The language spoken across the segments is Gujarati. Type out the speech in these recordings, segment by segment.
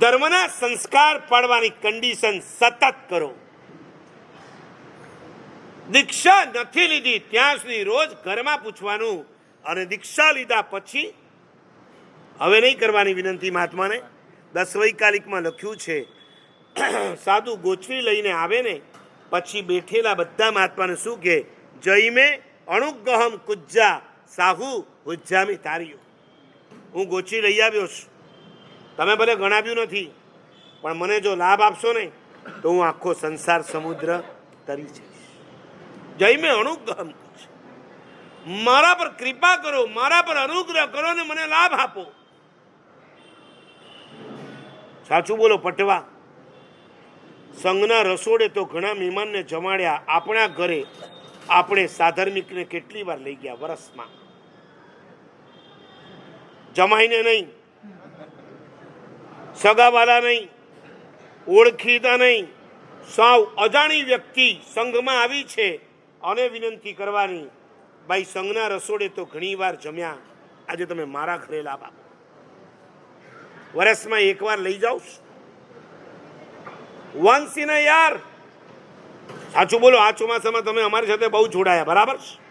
ધર્મના સંસ્કાર પાડવાની કન્ડિશન સતત કરો. દીક્ષા નથી લીધી ત્યાં સુધી રોજ ઘરમાં પૂછવાનું અને દીક્ષા લીધા પછી હવે નહીં કરવાની વિનંતી મહાત્માને. દસ વૈકાલિકમાં લખ્યું છે, સાધુ ગોચવી લઈને આવે ને, પછી બેઠેલા બધા મહાત્માને શું કે જઈમે અણુગહમ કુજ્જા સાહુ હુજ્જામી તારીઓ હું ગોચરી લઈ આવ્યો છું. તમે ભલે ગણાવ્યું નથી, પણ મને જો લાભ આપશો ને, તો હું આખો સંસાર સમુદ્ર તરી જઈશ. જઈ મેં કુજ મારા પર કૃપા કરો, મારા પર અનુગ્રહ કરો ને મને લાભ આપો. સાચું બોલો પટવા, સંઘના રસોડે તો ઘણા મહેમાનને જમાડ્યા, આપણા ઘરે આપણે સાધર્મિકને કેટલી વાર લઈ ગયા વરસમાં. જમાઈને નહીં સગાવાલા નહીં, ઓળખીતા નહીં. સાવ અજાણી વ્યક્તિ સંઘમાં આવી છે અને વિનંતી કરવાની, ભાઈ, સંઘના રસોડે તો ઘણીવાર જમ્યા. આજે તમે મારા ઘરે લાભ વર્ષમાં એકવાર લઈ જાઓ. વન્સ ઇન યાર. સાચું બોલો, આ ચોમાસામાં તમે અમારી સાથે બહુ જોડાયા, બરાબર છે?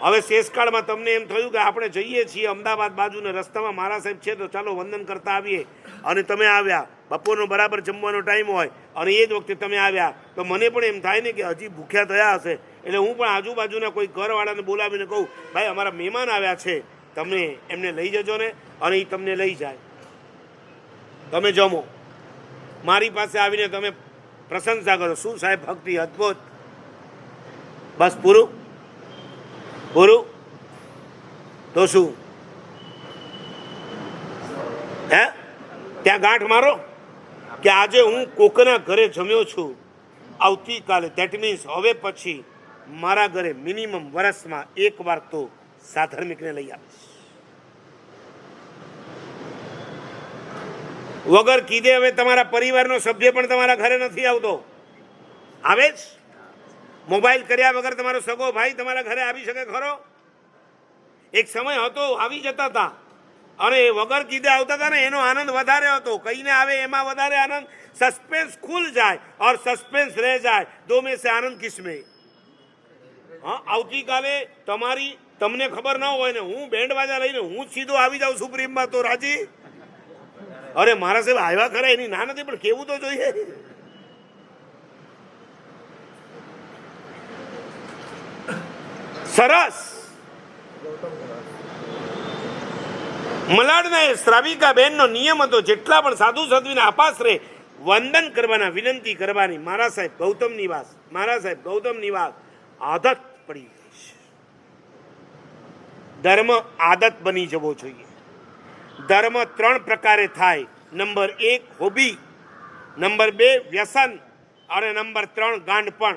હવે શેષકાળમાં તમને એમ થયું કે આપણે જઈએ છીએ અમદાવાદ બાજુને રસ્તામાં. મારા સાહેબ છે તો ચાલો વંદન કરતા આવીએ. અને તમે આવ્યા. બપોરનો બરાબર જમવાનો ટાઈમ હોય અને એ જ વખતે તમે આવ્યા. તો મને પણ એમ થાય ને કે હજી ભૂખ્યા થયા હશે. એટલે હું પણ આજુબાજુના કોઈ ઘરવાળાને બોલાવીને કહું, ભાઈ, અમારા મહેમાન આવ્યા છે. તમે એમને લઈ જજો ને અને એ તમને લઈ જાય. તમે જમો. મારી પાસે આવીને તમે પ્રશંસા કરો. શું સાહેબ, ભક્તિ અદ્ભુત. બસ પૂરું? પૂરું તો શું? હે? ત્યાં ગાંઠ મારો? કે આજે હું કોકના ઘરે જમ્યો છું. આવતીકાલે દેટ મીન્સ હવે પછી મારા ઘરે મિનિમમ વર્ષમાં એક વાર તો સાધર્મિકને લઈ આવીશ. વગર કીધે હવે તમારા પરિવારનો સભ્ય પણ તમારા ઘરે નથી આવતો. આવે જ? મોબાઈલ કર્યા વગર તમારો સગો ભાઈ તમારા ઘરે આવી શકે ખરો? એક સમય હતો, આવી જતા હતા અને વગર કીધે આવતા હતા ને, એનો આનંદ વધારે હતો. કહીને આવે, એમાં વધારે આનંદ. સસ્પેન્સ ખુલ જાય ઓર સસ્પેન્સ રહે જાય. દો મેં સે આનંદ કિસ્મે હા, આવતીકાલે તમારી, તમને ખબર ના હોય ને, હું બેન્ડ બાજા લઈને હું સીધો આવી જાઉં સુપ્રીમમાં તો, રાજી? અરે, મારા સાહેબ આવ્યા ખરા, એની ના નથી, પણ કેવું તો જોઈએ? સરસ. મલાડના એ શ્રાવિકા બહેનનો નિયમ હતો, જેટલા પણ સાધુ સાધ્વીને રહે, વંદન કરવાના વિનંતી કરવાની. મારા સાહેબ ગૌતમ નિવાસ, મારા સાહેબ ગૌતમ નિવાસ. આદત પડી ગઈ છે. ધર્મ આદત બની જવો જોઈએ. ધર્મ ત્રણ પ્રકારે થાય. નંબર એક હોબી, નંબર બે વ્યસન, અને નંબર ત્રણ ગાંડપણ.